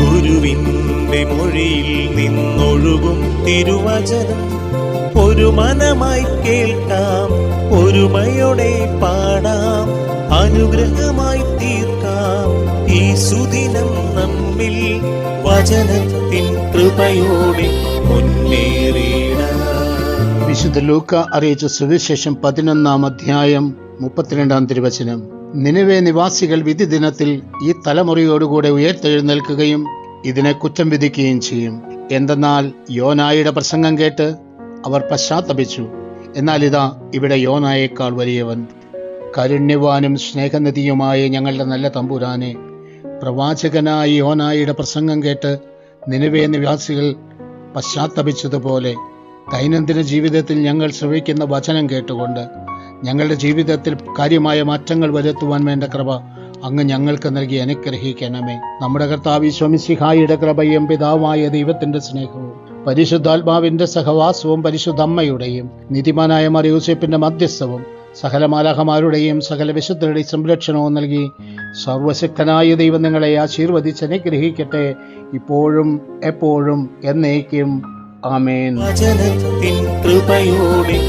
ഗുരുവിന്റെ മൊഴിയിൽ നിന്നൊഴുകും തിരുവചനം. ഒരു മനമായി കേൾക്കാം ഒരുമയോടെ പാടാം അനുഗ്രഹമായി തീർക്കാം. ഈ സുദിനം നമ്മിൽ വചനത്തിൻ കൃപയോടെ മുന്നേറിയിടാം വിശുദ്ധ ലൂക്ക അറിയിച്ച സുവിശേഷം പതിനൊന്നാം അധ്യായം മുപ്പത്തിരണ്ടാം തിരുവചനം. നിലവെ നിവാസികൾ വിധി ദിനത്തിൽ ഈ തലമുറയോടുകൂടെ ഉയർത്തെഴുന്നേൽക്കുകയും ഇതിനെ കുറ്റം വിധിക്കുകയും ചെയ്യും. എന്തെന്നാൽ യോനായുടെ പ്രസംഗം കേട്ട് അവർ പശ്ചാത്തപിച്ചു. എന്നാൽ ഇതാ ഇവിടെ യോനായേക്കാൾ വലിയവൻ. കാരുണ്യവാനും സ്നേഹനിധിയുമായ ഞങ്ങളുടെ നല്ല തമ്പുരാനെ പ്രവാചകനായ യോനായുടെ പ്രസംഗം കേട്ട് നിലവേ നിവാസികൾ പശ്ചാത്തപിച്ചതുപോലെ ദൈനംദിന ജീവിതത്തിൽ ഞങ്ങൾ ശ്രവിക്കുന്ന വചനം കേട്ടുകൊണ്ട് ഞങ്ങളുടെ ജീവിതത്തിൽ കാര്യമായ മാറ്റങ്ങൾ വരുത്തുവാൻ വേണ്ട കൃപ അങ്ങ് ഞങ്ങൾക്ക് നൽകി അനുഗ്രഹിക്കണമേ. നമ്മുടെ കർത്താവ് സ്വമിസിഹായിയുടെ കൃപയും പിതാവായ ദൈവത്തിന്റെ സ്നേഹവും പരിശുദ്ധാത്മാവിന്റെ സഹവാസവും പരിശുദ്ധമ്മയുടെയും നിധിമാനായ മറിയൂസേപ്പിന്റെ മധ്യസ്ഥവും സകല മാലാഹമാരുടെയും സകല വിശുദ്ധരുടെയും സംരക്ഷണവും നൽകി സർവശക്തനായ ദൈവം നിങ്ങളെ ആശീർവദിച്ച് അനുഗ്രഹിക്കട്ടെ. ഇപ്പോഴും എപ്പോഴും എന്നേക്കും. ആമേൻ. കൃപയോടെ